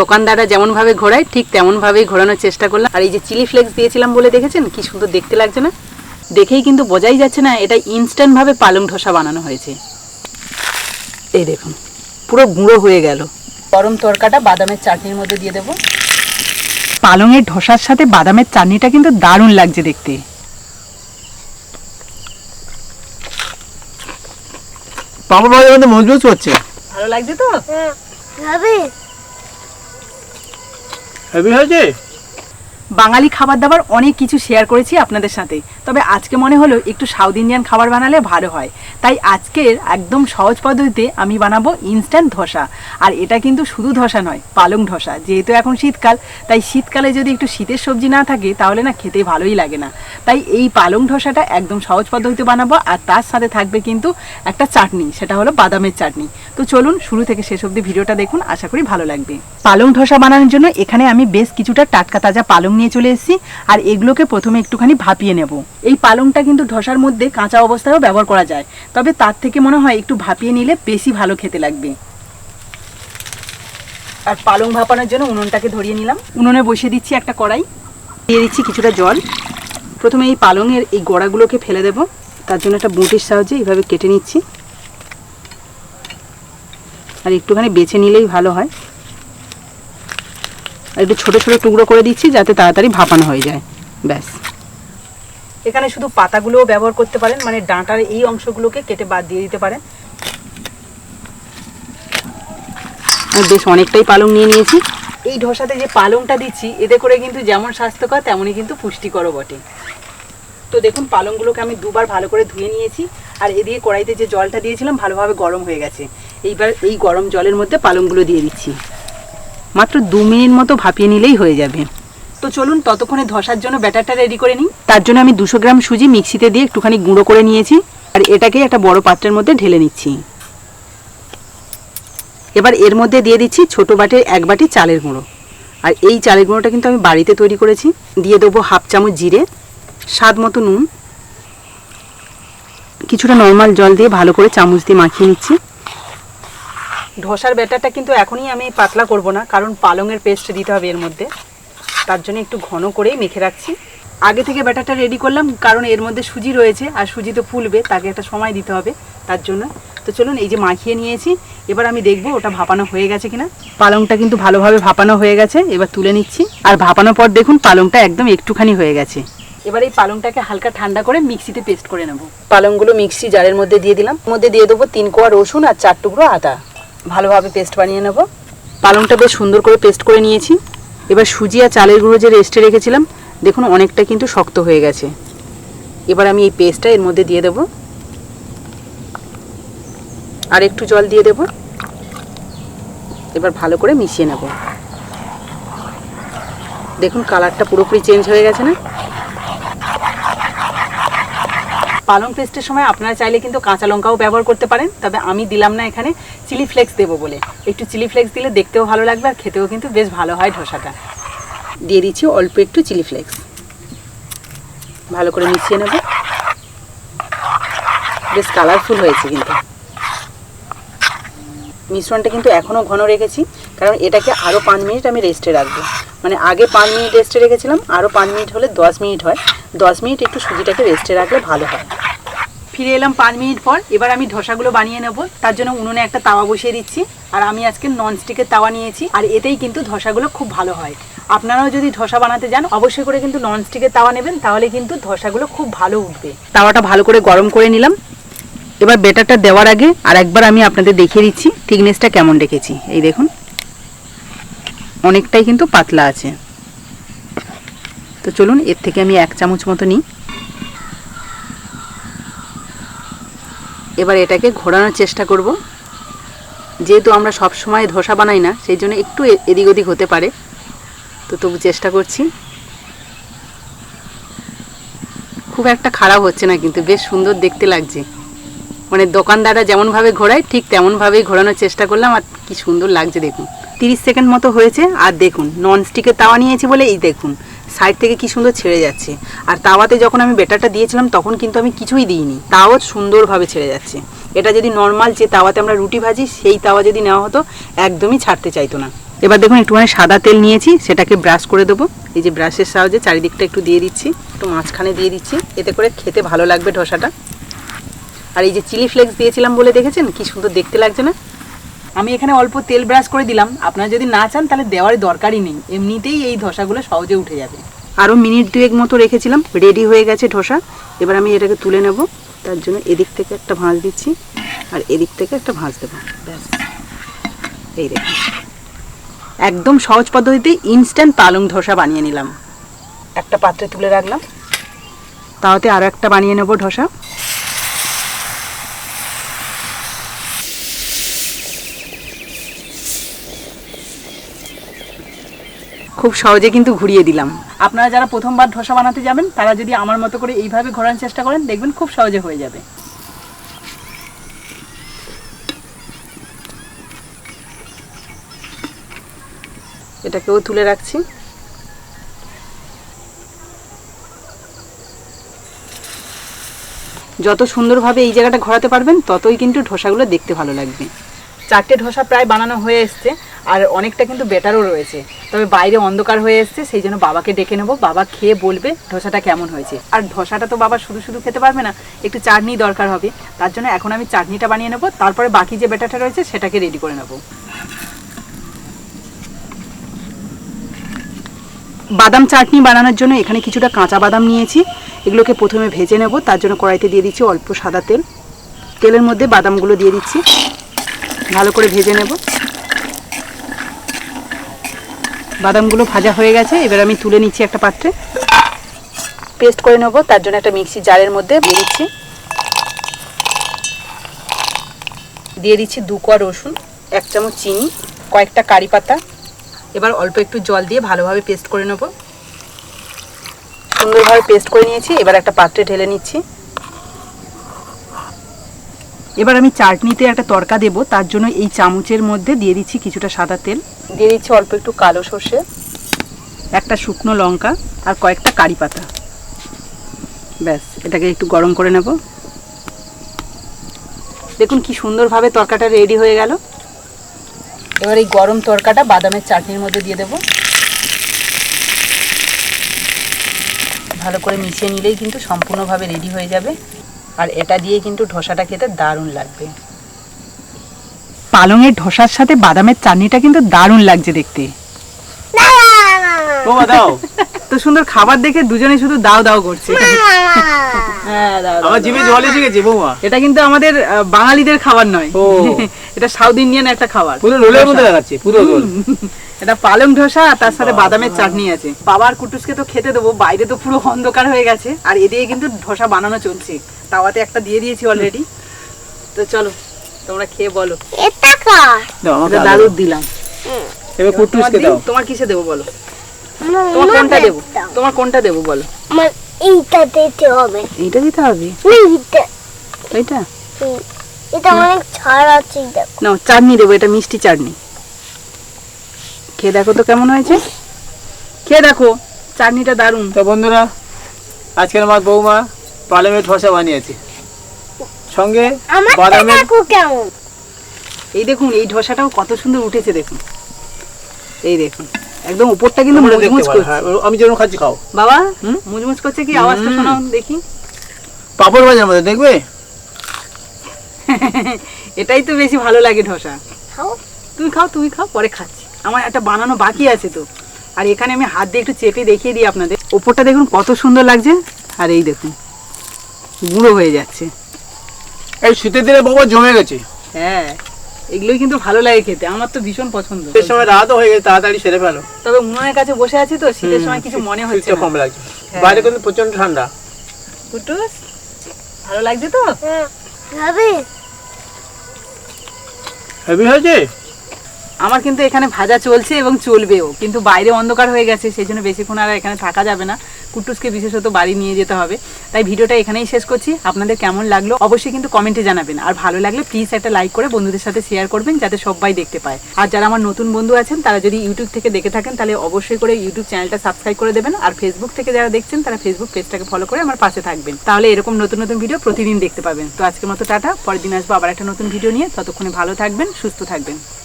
দোকানদাররা যেমনভাবে ঘোরায় ঠিক তেমনভাবেই ঘোরানোর চেষ্টা করলাম। আর এই যে চিলি ফ্লেক্স দিয়েছিলাম বলে দেখেছেন? কি সুন্দর দেখতে লাগছে না? দেখেই কিন্তু বোঝাই যাচ্ছে না এটা ইনস্ট্যান্টভাবে পালং ধোসা বানানো হয়েছে। এই দেখুন পুরো গুঁড়ো হয়ে গেল। গরম তরকাটা বাদামের চাটনির মধ্যে দিয়ে দেবো। পালংয়ের ধোসার সাথে বাদামের চাটনিটা কিন্তু দারুণ লাগছে দেখতে। মাঝে মধ্যে মজবুত হচ্ছে ভালো লাগছে তো? হবে হেভি হয়েছে? বাঙালি খাবার দাবার অনেক কিছু শেয়ার করেছি আপনাদের সাথে। তবে আজকে মনে হলো একটু সাউথ ইন্ডিয়ান খাবার বানালে ভালো হয়। তাই আজকের একদম সহজ পদ্ধতিতে আমি বানাবো ইনস্ট্যান্ট ধোসা। আর এটা কিন্তু শুধু ধোসা নয়, পালং ধোসা। যেহেতু এখন শীতকাল, তাই শীতকালে যদি একটু শীতের সবজি না থাকে, তাহলে না খেতে ভালোই লাগে না। তাই এই পালং ধোসাটা একদম সহজ পদ্ধতিতে বানাবো, আর তার সাথে থাকবে কিন্তু একটা চাটনি, সেটা হলো বাদামের চাটনি। তো চলুন, শুরু থেকে শেষ অবধি ভিডিওটা দেখুন, আশা করি ভালো লাগবে। পালং ধোসা বানানোর জন্য এখানে আমি বেশ কিছুটা টাটকা তাজা পালং নিয়ে চলে এসেছি, আর এগুলোকে প্রথমে একটুখানি ভাপিয়ে নেব। এই পালংটা কিন্তু ধোসার মধ্যে কাঁচা অবস্থায়ও ব্যবহার করা যায়, তবে তার থেকে মনে হয় একটু ভাপিয়ে নিলে বেশি ভালো খেতে লাগবে। আর পালং ভাপানোর জন্য উনুনটাকে ধরিয়ে নিলাম। উনুনে বসিয়ে দিচ্ছি একটা কড়াই, দিয়ে দিচ্ছি কিছুটা জল। প্রথমে এই পালংয়ের এই গোড়াগুলোকে ফেলে দেব, তার জন্য একটা বুটির সাহায্যে এইভাবে কেটে নিচ্ছি। আর একটুখানি বেছে নিলেই ভালো হয়। একটু ছোট ছোট টুকরো করে দিচ্ছি যাতে তাড়াতাড়ি ভাপানো হয়ে যায়। ব্যাস। এখানে শুধু পাতাগুলোও ব্যবহার করতে পারেন মানে ডাঁটার এই অংশগুলোকে কেটে বাদ দিয়ে দিতে পারেন। আর বেশ অনেকটাই পালং নিয়ে নিয়েছি। এই ধোসাতে যে পালংটা দিচ্ছি এতে করে কিন্তু যেমন স্বাস্থ্যকর তেমনই কিন্তু পুষ্টিকরও বটে। তো দেখুন পালংগুলোকে আমি দুবার ভালো করে ধুয়ে নিয়েছি আর এদিকে কড়াইতে যে জলটা দিয়েছিলাম ভালোভাবে গরম হয়ে গেছে। এইবার এই গরম জলের মধ্যে পালংগুলো দিয়ে দিচ্ছি। মাত্র দু মিনিট মতো ভাপিয়ে নিলেই হয়ে যাবে। তো চলুন ততক্ষণে ধসার জন্য ব্যাটারটা রেডি করে নিই। তার জন্য আমি দুশো গ্রাম সুজি মিক্সিতে দিয়ে একটুখানি গুঁড়ো করে নিয়েছি আর এটাকে একটা বড় পাত্রের মধ্যে ঢেলে নিচ্ছি। এবার এর মধ্যে দিয়ে দিচ্ছি ছোট বাটির এক বাটি চালের গুঁড়ো। আর এই চালের গুঁড়োটা কিন্তু আমি বাড়িতে তৈরি করেছি। দিয়ে দেবো হাফ চামচ জিরে, স্বাদ মতো নুন, কিছুটা নর্মাল জল দিয়ে ভালো করে চামচ দিয়ে মাখিয়ে নিচ্ছি। ধোসার ব্যাটারটা কিন্তু এখনই আমি পাতলা করব না, কারণ পালংয়ের পেস্ট দিতে হবে এর মধ্যে। তার জন্য একটু ঘন করেই মেখে রাখছি। আগে থেকে ব্যাটারটা রেডি করলাম, কারণ এর মধ্যে সুজি রয়েছে, আর সুজি তো ফুলবে, তাকে একটা সময় দিতে হবে তার জন্য। তো চলুন, এই যে মাখিয়ে নিয়েছি, এবার আমি দেখব ওটা ভাপানো হয়ে গেছে কিনা। পালংটা কিন্তু ভালোভাবে ভাপানো হয়ে গেছে, এবার তুলে নিচ্ছি। আর ভাপানোর পর দেখুন, পালংটা একদম একটুখানি হয়ে গেছে। এবার এই পালংটাকে হালকা ঠান্ডা করে মিক্সিতে পেস্ট করে নেব। পালংগুলো মিক্সি জারের মধ্যে দিয়ে দিলাম। মধ্যে দিয়ে দেবো তিন কোয়া রসুন আর চার টুকরো আদা। ভালোভাবে পেস্ট বানিয়ে নেব। পালংটা বেশ সুন্দর করে পেস্ট করে নিয়েছি। এবার সুজি আর চালের গুঁড়ো যে রেস্টে রেখেছিলাম, দেখুন অনেকটা কিন্তু শক্ত হয়ে গেছে। এবার আমি এই পেস্টটা এর মধ্যে দিয়ে দেব। আর একটু জল দিয়ে দেব। এবার ভালো করে মিশিয়ে নেব। দেখুন কালারটা পুরোপুরি চেঞ্জ হয়ে গেছে না? পালং পেস্টের সময় আপনারা চাইলে কিন্তু কাঁচা লঙ্কাও ব্যবহার করতে পারেন, তবে আমি দিলাম না এখানে চিলি ফ্লেক্স দেবো বলে। একটু চিলি ফ্লেক্স দিলে দেখতেও ভালো লাগবে আর খেতেও কিন্তু বেশ ভালো হয় ধোসাটা। দিয়ে দিচ্ছি অল্প একটু চিলি ফ্লেক্স। ভালো করে মিশিয়ে নেব। বেশ কালারফুল হয়েছে কিন্তু। মিশ্রণটা কিন্তু এখনও ঘন রেখেছি। কারণ এটাকে আরও পাঁচ মিনিট আমি রেস্টে রাখব। মানে আগে পাঁচ মিনিট রেস্টে রেখেছিলাম আরও পাঁচ মিনিট হলে দশ মিনিট হয়। দশ মিনিট একটু সুজিটাকে রেস্টে রাখলে ভালো হয়। ফিরে এলাম পাঁচ মিনিট পর, এবার আমি ধোসাগুলো বানিয়ে নেব। তার জন্য উনুনে একটা তাওয়া বসিয়ে দিচ্ছি। আর আমি আজকে ননস্টিকের তাওয়া নিয়েছি। আর এতেই কিন্তু ধোসাগুলো খুব ভালো হয়। আপনারাও যদি ধোসা বানাতে যান, অবশ্যই করে কিন্তু ননস্টিকের তাওয়া নেবেন। তাহলে কিন্তু ধোসাগুলো খুব ভালো উঠবে। তাওয়াটা ভালো করে গরম করে নিলাম। এবার বেটারটা দেওয়ার আগে আর একবার আমি আপনাদের দেখিয়ে দিচ্ছি। থিকনেসটা কেমন রেখেছি। এই দেখুন। অনেকটাই কিন্তু পাতলা আছে। তো চলুন, এর থেকে আমি এক চামচ মতো নিই। এবার এটাকে ঘোরানোর চেষ্টা করব। যেহেতু আমরা সব সময় ধোসা বানাই না, সেই জন্য একটু এদিক ওদিক হতে পারে। তো তবু চেষ্টা করছি। খুব একটা খারাপ হচ্ছে না কিন্তু, বেশ সুন্দর দেখতে লাগছে। মানে দোকানদাররা যেমনভাবে ঘোরায়, ঠিক তেমনভাবেই ঘোরানোর চেষ্টা করলাম, আর কি সুন্দর লাগছে দেখুন। তিরিশ সেকেন্ড মতো হয়েছে, আর দেখুন নন স্টিকের তাওয়া নিয়েছি বলে এই দেখুন সাইড থেকে কি সুন্দর ছেড়ে যাচ্ছে। আর তাওয়াতে যখন আমি বেটারটা দিয়েছিলাম, তখন কিন্তু আমি কিছুই দিইনি। তাও সুন্দরভাবে ছেড়ে যাচ্ছে। এটা যদি নর্মাল যে তাওয়াতে আমরা রুটি ভাজি, সেই তাওয়া যদি নেওয়া হতো, একদমই ছাড়তে চাইতো না। এবার দেখুন, একটুখানি সাদা তেল নিয়েছি, সেটাকে ব্রাশ করে দেবো। এই যে ব্রাশের সাহায্যে চারিদিকটা একটু দিয়ে দিচ্ছি, একটু মাঝখানে দিয়ে দিচ্ছি, এতে করে খেতে ভালো লাগবে ধোসাটা আর এই যে চিলি ফ্লেক্স দিয়েছিলাম বলে দেখেছেন? কি সুন্দর দেখতে লাগছে না? আমি এখানে অল্প তেল ব্রাশ করে দিলাম। আপনারা যদি না চান, তাহলে দেওয়ার দরকারই নেই। এমনিতেই এই ধসাগুলো সহজে উঠে যাবে। আরও মিনিট দুয়েক মতো রেখেছিলাম, রেডি হয়ে গেছে ধোসা। এবার আমি এটাকে তুলে নেব। তার জন্য এদিক থেকে একটা ভাঁজ দিচ্ছি, আর এদিক থেকে একটা ভাঁজ দেবো। ব্যাস। এই দেখুন। একদম সহজ পদ্ধতিতে ইনস্ট্যান্ট পালং ধোসা বানিয়ে নিলাম। একটা পাত্রে তুলে রাখলাম। তাওতে আরও একটা বানিয়ে নেব ধোসা। খুব সহজে কিন্তু ঘুরিয়ে দিলাম। আপনারা যারা প্রথমবার ধোসা বানাতে যাবেন, তারা যদি আমার মতো করে এইভাবে ঘোরানোর চেষ্টা করেন, দেখবেন খুব সহজে হয়ে যাবে। এটাকেও তুলে রাখছি। যত সুন্দরভাবে এই জায়গাটা ঘোরাতে পারবেন, ততই কিন্তু ধোসাগুলো দেখতে ভালো লাগবে। চারটে ধোসা প্রায় বানানো হয়ে এসছে, আর অনেকটা কিন্তু বেটারও রয়েছে। তবে বাইরে অন্ধকার হয়ে এসছে, সেই জন্য বাবাকে ডেকে নেব। বাবা খেয়ে বলবে ধোসাটা কেমন হয়েছে। আর ধোসাটা তো বাবা শুধু শুধু খেতে পারবে না, একটু চাটনি দরকার হবে। তার জন্য এখন আমি চাটনিটা বানিয়ে নেব, তারপরে বাকি যে বেটারটা রয়েছে সেটাকে রেডি করে নেব। বাদাম চাটনি বানানোর জন্য এখানে কিছুটা কাঁচা বাদাম নিয়েছি। এগুলোকে প্রথমে ভেজে নেব, তার জন্য কড়াইতে দিয়ে দিচ্ছি অল্প সাদা তেল। তেলের মধ্যে বাদামগুলো দিয়ে দিচ্ছি। ভালো করে ভেজে নেব। বাদামগুলো ভাজা হয়ে গেছে, এবার আমি তুলে নিচ্ছি একটা পাত্রে। পেস্ট করে নেব, তার জন্য একটা মিক্সি জারের মধ্যে দিয়ে দিচ্ছি। দিয়ে দিচ্ছি দু কোয়া রসুন, এক চামচ চিনি, কয়েকটা কারি পাতা। এবার অল্প একটু জল দিয়ে ভালোভাবে পেস্ট করে নেব। সুন্দরভাবে পেস্ট করে নিয়েছি, এবার একটা পাত্রে ঢেলে নিচ্ছি। এবার আমি চাটনিতে একটা তরকা দেব তার জন্য এই চামচের মধ্যে দিয়ে দিচ্ছি কিছুটা সাদা তেল। দিয়ে দিচ্ছি অল্প একটু কালো সর্ষে। একটা শুকনো লঙ্কা আর কয়েকটা কারি পাতা। ব্যাস এটাকে একটু গরম করে নেব। দেখুন কি সুন্দরভাবে তরকাটা রেডি হয়ে গেল। এবার এই গরম তরকাটা বাদামের চাটনির মধ্যে দিয়ে দেব। ভালো করে মিশিয়ে নিলেই কিন্তু সম্পূর্ণভাবে রেডি হয়ে যাবে। আর এটা দিয়ে কিন্তু ধোসাটা খেতে দারুণ লাগবে। পালংয়ের ধোসার সাথে বাদামের চাটনিটা কিন্তু দারুণ লাগছে দেখতে। দাও। তো সুন্দর খাবার দেখে দুজনে শুধু দাও দাও করছে। হ্যাঁ দাও দাও, আমার জিভে জল এসে গেছে বৌমা। এটা কিন্তু আমাদের বাঙালিদের খাবার নয়। এটা সাউথ ইন্ডিয়ান একটা খাবার। পুরো রোলের মধ্যে দেখাচ্ছে পুরো রোল। এটা পালং ধোসা আর তার সাথে বাদামের চাটনি আছে। বাবার কুটুসকে তো খেতে দেবো বাইরে তো পুরো অন্ধকার হয়ে গেছে। আর এদিকে কিন্তু ধোসা বানানো চলছে। তাওয়াতে একটা দিয়ে দিয়েছি অলরেডি তো চলো তোমরা খেয়ে বলো। এটা আমাকে দাদুর দাও। দিলাম। এবার তোমার কুটুসকে দাও। তোমার কিসে দেবো বলো? তোমার কোনটা দেবো? তোমার কোনটা দেবো বলো? আমার এইটা দিতে হবে। এইটা দিতে হবে? এইটা। এইটা? এটা অনেক ছাড় আছে দেখো। না চাটনি দেবো এটা মিষ্টি চাটনি। খেয়ে দেখো তো কেমন হয়েছে। খেয়ে দেখো চাটনিটা দারুণ। তো বন্ধুরা আজকের আমার বৌমা পালমের ধোসা বানিয়েছে। সঙ্গে বাদামের কেমন। এই দেখুন এই ধোসাটাও কত সুন্দর উঠেছে দেখুন। এই দেখুন। একদম উপরটা কিন্তু মুচমুচ করছে। হ্যাঁ, আমি যেরকম খাচ্ছি খাও। বাবা? মুচমুচ করছে কি? আওয়াজটা। শোনাও দেখি। পাপড় ভাজার মধ্যে দেখবে? এটাই তো বেশি ভালো লাগে ধোসা। খাও। তুমি খাও তুমি খাও পরে খাচ্ছি। আমার একটা বানানো বাকি আছে তো। আর এখানে আমি হাত দিয়ে একটু চেপে দেখিয়ে দিই আপনাদের। ওপরটা দেখুন কত সুন্দর লাগছে। আর এই দেখুন গুঁড়ো হয়ে যাচ্ছে। এই শীতের দিনে বৌমা জমে গেছে। হ্যাঁ। এগুলোই কিন্তু ভালো লাগে খেতে। আমার তো ভীষণ পছন্দ। শীতের সময় রাতও হয়ে গেছে তাড়াতাড়ি সেরে ফেলো। তবে উনুনের কাছে বসে আছি তো শীতের সময় কিছু মনে হচ্ছে না। কম লাগছে হ্যাঁ। বাইরে কিন্তু প্রচণ্ড ঠান্ডা। কুটুস ভালো লাগছে তো? হ্যাঁ হবে। হেভি হয়েছে? আমার কিন্তু এখানে ভাজা চলছে এবং চলবেও কিন্তু বাইরে অন্ধকার হয়ে গেছে সেই জন্য বেশিক্ষণ আর এখানে থাকা যাবে না। কুটুসকে বিশেষত বাড়ি নিয়ে যেতে হবে। তাই ভিডিওটা এখানেই শেষ করছি। আপনাদের কেমন লাগল অবশ্যই কিন্তু কমেন্টে জানাবেন। আর ভালো লাগলে প্লিজ একটা লাইক করে বন্ধুদের সাথে শেয়ার করবেন যাতে সবাই দেখতে পায়। আর যারা আমার নতুন বন্ধু আছেন, তারা যদি ইউটিউব থেকে দেখে থাকেন, তাহলে অবশ্যই করে ইউটিউব চ্যানেলটা সাবস্ক্রাইব করে দেবেন। আর ফেসবুক থেকে যারা দেখছেন, তারা ফেসবুক পেজটাকে ফলো করে আমার পাশে থাকবেন। তাহলে এরকম নতুন নতুন ভিডিও প্রতিদিন দেখতে পাবেন। তো আজকের মতো টাটা, পরের দিন আসব আবার একটা নতুন ভিডিও নিয়ে। ততক্ষণে ভালো থাকবেন, সুস্থ থাকবেন।